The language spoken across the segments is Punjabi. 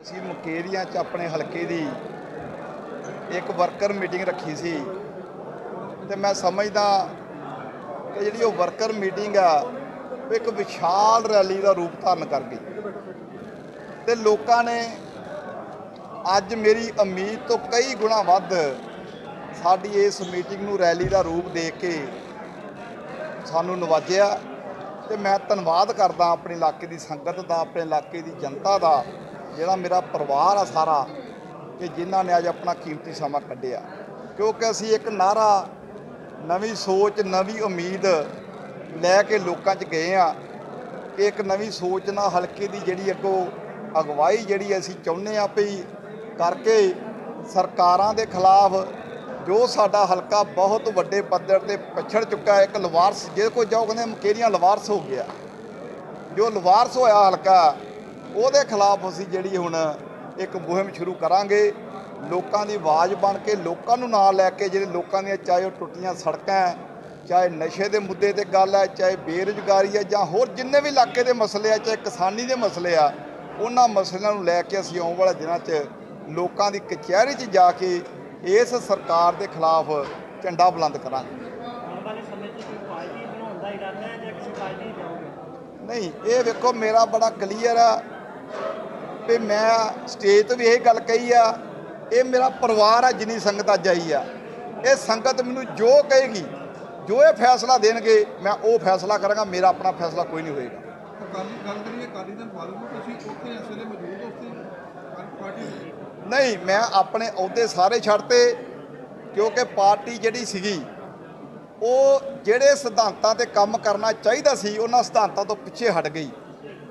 ਅਸੀਂ ਮੁਕੇਰੀਆਂ 'ਚ ਆਪਣੇ ਹਲਕੇ ਦੀ ਇੱਕ ਵਰਕਰ ਮੀਟਿੰਗ ਰੱਖੀ ਸੀ ਤੇ ਮੈਂ ਸਮਝਦਾ ਕਿ ਜਿਹੜੀ ਉਹ ਵਰਕਰ ਮੀਟਿੰਗ ਆ, ਉਹ ਇੱਕ ਵਿਸ਼ਾਲ ਰੈਲੀ ਦਾ ਰੂਪ ਧਾਰਨ ਕਰ ਗਈ। ਤੇ ਲੋਕਾਂ ਨੇ ਅੱਜ ਮੇਰੀ ਉਮੀਦ ਤੋਂ ਕਈ ਗੁਣਾ ਵੱਧ ਸਾਡੀ ਇਸ ਮੀਟਿੰਗ ਨੂੰ ਰੈਲੀ ਦਾ ਰੂਪ ਦੇ ਕੇ ਸਾਨੂੰ ਨਵਾਜਿਆ ਤੇ ਮੈਂ ਧੰਨਵਾਦ ਕਰਦਾ ਆਪਣੇ ਇਲਾਕੇ ਦੀ ਸੰਗਤ ਦਾ, ਆਪਣੇ ਇਲਾਕੇ ਦੀ ਜਨਤਾ ਦਾ, ਜਿਹੜਾ ਮੇਰਾ ਪਰਿਵਾਰ ਆ ਸਾਰਾ, ਕਿ ਜਿਨ੍ਹਾਂ ਨੇ ਅੱਜ ਆਪਣਾ ਕੀਮਤੀ ਸਮਾਂ ਕੱਢਿਆ। ਕਿਉਂਕਿ ਅਸੀਂ ਇੱਕ ਨਾਰਾ, ਨਵੀਂ ਸੋਚ, ਨਵੀਂ ਉਮੀਦ ਲੈ ਕੇ ਲੋਕਾਂ 'ਚ ਗਏ ਆ ਕਿ ਇੱਕ ਨਵੀਂ ਸੋਚ ਨਾਲ ਹਲਕੇ ਦੀ ਜਿਹੜੀ ਅੱਗੋਂ ਅਗਵਾਈ ਜਿਹੜੀ ਅਸੀਂ ਚਾਹੁੰਦੇ ਆ ਪਈ ਕਰਕੇ ਸਰਕਾਰਾਂ ਦੇ ਖਿਲਾਫ ਜੋ ਸਾਡਾ ਹਲਕਾ ਬਹੁਤ ਵੱਡੇ ਪੱਧਰ ਤੇ ਪਛੜ ਚੁੱਕਾ ਹੈ, ਇੱਕ ਲਵਾਰਸ, ਜੇ ਕੋਈ ਜਾਓ ਕਹਿੰਦੇ ਮਕੇਰੀਆਂ ਲਵਾਰਸ ਹੋ ਗਿਆ। ਜੋ ਲਵਾਰਸ ਹੋਇਆ ਹਲਕਾ, ਉਹਦੇ ਖਿਲਾਫ ਅਸੀਂ ਜਿਹੜੀ ਹੁਣ ਇੱਕ ਮੁਹਿੰਮ ਸ਼ੁਰੂ ਕਰਾਂਗੇ। ਲੋਕਾਂ ਦੀ ਆਵਾਜ਼ ਬਣ ਕੇ ਲੋਕਾਂ ਨੂੰ ਨਾਲ ਲੈ ਕੇ ਜਿਹੜੇ ਲੋਕਾਂ ਦੀਆਂ, ਚਾਹੇ ਉਹ ਟੁੱਟੀਆਂ ਸੜਕਾਂ ਹੈ, ਚਾਹੇ ਨਸ਼ੇ ਦੇ ਮੁੱਦੇ ਤੇ ਗੱਲ ਹੈ, ਚਾਹੇ ਬੇਰੁਜ਼ਗਾਰੀ ਹੈ, ਜਾਂ ਹੋਰ ਜਿੰਨੇ ਵੀ ਇਲਾਕੇ ਦੇ ਮਸਲੇ ਆ, ਚਾਹੇ ਕਿਸਾਨੀ ਦੇ ਮਸਲੇ ਆ, ਉਹਨਾਂ ਮਸਲਿਆਂ ਨੂੰ ਲੈ ਕੇ ਅਸੀਂ ਆਉਣ ਵਾਲੇ ਦਿਨਾਂ 'ਚ ਲੋਕਾਂ ਦੀ ਕਚਹਿਰੀ 'ਚ ਜਾ ਕੇ ਇਸ ਸਰਕਾਰ ਦੇ ਖਿਲਾਫ ਝੰਡਾ ਬੁਲੰਦ ਕਰਾਂਗੇ। ਨਹੀਂ ਇਹ ਵੇਖੋ ਮੇਰਾ ਬੜਾ ਕਲੀਅਰ ਆ ਵੀ ਮੈਂ ਸਟੇਜ ਤੇ ਵੀ ਇਹ ਗੱਲ ਕਹੀ ਆ ਇਹ ਮੇਰਾ ਪਰਿਵਾਰ ਆ ਜਿੰਨੀ ਸੰਗਤ ਅੱਜ ਆਈ ਆ। ਇਹ ਸੰਗਤ ਮੈਨੂੰ ਜੋ ਕਹੇਗੀ ਜੋ ਇਹ ਫੈਸਲਾ ਦੇਣਗੇ ਮੈਂ ਉਹ ਫੈਸਲਾ ਕਰਾਂਗਾ ਮੇਰਾ ਆਪਣਾ ਫੈਸਲਾ ਕੋਈ ਨਹੀਂ ਹੋਏਗਾ। ਅਕਾਲੀ ਗੱਲ ਕਰੀਏ ਅਕਾਲੀ ਦਲ ਬਾਦਲ ਨੂੰ ਤੁਸੀਂ ਉੱਥੇ ਇਸ ਵੇਲੇ ਮੌਜੂਦ ਹੋ ਉੱਥੇ ਪਰ ਪਾਰਟੀ ਨਹੀਂ, ਮੈਂ ਆਪਣੇ ਅਹੁਦੇ ਸਾਰੇ ਛੱਡਤੇ ਕਿਉਂਕਿ ਪਾਰਟੀ ਜਿਹੜੀ ਸੀਗੀ, ਉਹ ਜਿਹੜੇ ਸਿਧਾਂਤਾਂ ਤੇ ਕੰਮ ਕਰਨਾ ਚਾਹੀਦਾ ਸੀ, ਉਹਨਾਂ ਸਿਧਾਂਤਾਂ ਤੋਂ ਪਿੱਛੇ ਹਟ ਗਈ।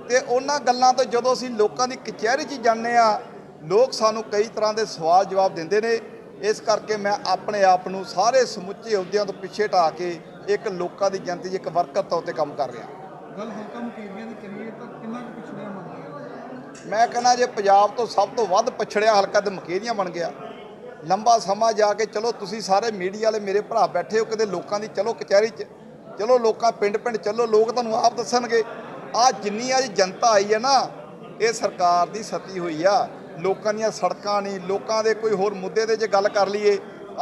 ਤੇ ਉਹਨਾਂ ਗੱਲਾਂ ਤੋਂ ਜਦੋਂ ਅਸੀਂ ਲੋਕਾਂ ਦੀ ਕਚਹਿਰੀ 'ਚ ਜਾਂਦੇ ਆ ਲੋਕ ਸਾਨੂੰ ਕਈ ਤਰ੍ਹਾਂ ਦੇ ਸਵਾਲ ਜਵਾਬ ਦਿੰਦੇ ਨੇ। ਇਸ ਕਰਕੇ ਮੈਂ ਆਪਣੇ ਆਪ ਨੂੰ ਸਾਰੇ ਸਮੁੱਚੇ ਅਹੁਦਿਆਂ ਤੋਂ ਪਿੱਛੇ ਹਟਾ ਕੇ ਇੱਕ ਲੋਕਾਂ ਦੀ ਜਨਤਾ 'ਚ ਇੱਕ ਵਰਕਰ ਤੌਰ ਤੇ ਕੰਮ ਕਰ ਰਿਹਾ। ਗੱਲ ਹਲਕਾ ਮੁਕੇਰੀਆਂ ਦੀ ਕਰੀਏ ਤਾਂ ਕਿੰਨਾ ਮੈਂ ਕਹਿੰਦਾ ਜੇ ਪੰਜਾਬ ਤੋਂ ਸਭ ਤੋਂ ਵੱਧ ਪਛੜਿਆ ਹਲਕਾ ਤੇ ਮਕੇਰੀਆਂ ਬਣ ਗਿਆ, ਲੰਬਾ ਸਮਾਂ ਜਾ ਕੇ ਚਲੋ ਤੁਸੀਂ ਸਾਰੇ ਮੀਡੀਆ ਵਾਲੇ ਮੇਰੇ ਭਰਾ ਬੈਠੇ ਹੋ, ਕਿਤੇ ਲੋਕਾਂ ਦੀ ਚਲੋ ਕਚਹਿਰੀ 'ਚ, ਚਲੋ ਲੋਕਾਂ ਪਿੰਡ ਪਿੰਡ ਚੱਲੋ, ਲੋਕ ਤੁਹਾਨੂੰ ਆਪ ਦੱਸਣਗੇ। ਆ ਜਿੰਨੀ ਅੱਜ ਜਨਤਾ ਆਈ ਹੈ ਨਾ, ਇਹ ਸਰਕਾਰ ਦੀ ਸਤੀ ਹੋਈ ਆ। ਲੋਕਾਂ ਦੀਆਂ ਸੜਕਾਂ ਨਹੀਂ, ਲੋਕਾਂ ਦੇ ਕੋਈ ਹੋਰ ਮੁੱਦੇ ਤੇ ਜੇ ਗੱਲ ਕਰ ਲਈਏ,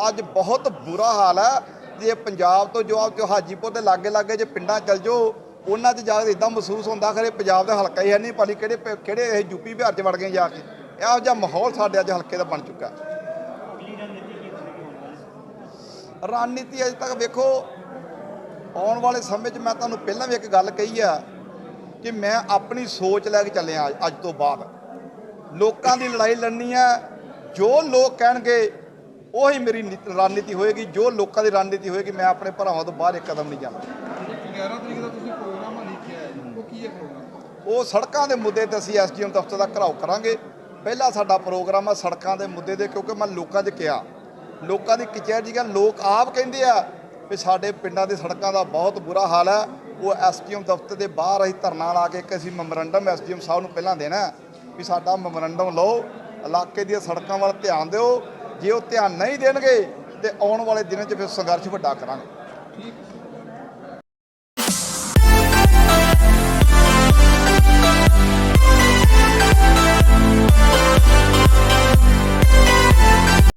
ਅੱਜ ਬਹੁਤ ਬੁਰਾ ਹਾਲ ਹੈ ਜੇ ਪੰਜਾਬ ਤੋਂ ਜੋ ਆਪ ਜੋ ਹਾਜੀਪੁਰ ਦੇ ਲਾਗੇ ਲਾਗੇ ਜੇ ਪਿੰਡਾਂ ਚੱਲ ਜਾਓ ਉਹਨਾਂ 'ਚ ਜਾ ਕੇ ਇਦਾਂ ਮਹਿਸੂਸ ਹੁੰਦਾ ਖਰੇ ਪੰਜਾਬ ਦਾ ਹਲਕਾ ਹੀ ਹੈ ਨਹੀਂ ਪਾਲੀ ਕਿਹੜੇ ਪ- ਕਿਹੜੇ ਇਹ ਯੂਪੀ ਬਿਹਾਰ 'ਚ ਵੜ ਗਏ ਜਾ ਕੇ। ਇਹੋ ਜਿਹਾ ਮਾਹੌਲ ਸਾਡੇ ਅੱਜ ਹਲਕੇ ਦਾ ਬਣ ਚੁੱਕਾ। ਰਣਨੀਤੀ ਕੀ ਅਜੇ ਤੱਕ ਵੇਖੋ, ਆਉਣ ਵਾਲੇ ਸਮੇਂ 'ਚ ਮੈਂ ਤੁਹਾਨੂੰ ਪਹਿਲਾਂ ਵੀ ਇੱਕ ਗੱਲ ਕਹੀ ਆ ਕਿ ਮੈਂ ਆਪਣੀ ਸੋਚ ਲੈ ਕੇ ਚੱਲਿਆ ਅੱਜ- ਅੱਜ ਤੋਂ ਬਾਅਦ। ਲੋਕਾਂ ਦੀ ਲੜਾਈ ਲੜਨੀ ਹੈ, ਜੋ ਲੋਕ ਕਹਿਣਗੇ, ਉਹੀ ਮੇਰੀ ਨੀ, ਰਣਨੀਤੀ ਹੋਏਗੀ। ਜੋ ਲੋਕਾਂ ਦੀ ਰਣਨੀਤੀ ਹੋਏਗੀ, ਮੈਂ ਆਪਣੇ ਭਰਾਵਾਂ ਤੋਂ ਬਾਹਰ ਇੱਕ ਕਦਮ ਨਹੀਂ ਜਾਣਾ। 11 ਤਰੀਕ ਦਾ ਤੁਸੀਂ ਉਹ ਸੜਕਾਂ ਦੇ ਮੁੱਦੇ ਤੇ ਅਸੀਂ ਐਸਡੀਐਮ ਦਫ਼ਤਰ ਦਾ ਘਰਾਓ ਕਰਾਂਗੇ। ਪਹਿਲਾ ਸਾਡਾ ਪ੍ਰੋਗਰਾਮ ਆ ਸੜਕਾਂ ਦੇ ਮੁੱਦੇ ਦੇ, ਕਿਉਂਕਿ ਮੈਂ ਲੋਕਾਂ 'ਚ ਕਿਹਾ, ਲੋਕਾਂ ਦੀ ਕਚਹਿਰੀ ਦੀਆਂ ਲੋਕ ਆਪ ਕਹਿੰਦੇ ਆ ਵੀ ਸਾਡੇ ਪਿੰਡਾਂ ਦੇ ਸੜਕਾਂ ਦਾ ਬਹੁਤ ਬੁਰਾ ਹਾਲ ਹੈ ਉਹ ਐਸਡੀਐਮ ਦਫ਼ਤਰ ਦੇ ਬਾਹਰ ਅਸੀਂ ਧਰਨਾ ਲਾ ਕੇ ਇੱਕ ਅਸੀਂ ਮੈਮੋਰੰਡਮ ਐਸਡੀਐਮ ਸਾਹਿਬ ਨੂੰ ਪਹਿਲਾਂ ਦੇਣਾ ਵੀ ਸਾਡਾ ਮੈਮੋਰੰਡਮ ਲਓ, ਇਲਾਕੇ ਦੀਆਂ ਸੜਕਾਂ ਵੱਲ ਧਿਆਨ ਦਿਓ। ਜੇ ਉਹ ਧਿਆਨ ਨਹੀਂ ਦੇਣਗੇ ਤੇ ਆਉਣ ਵਾਲੇ ਦਿਨਾਂ 'ਚ ਫਿਰ ਸੰਘਰਸ਼ ਵੱਡਾ ਕਰਾਂਗੇ।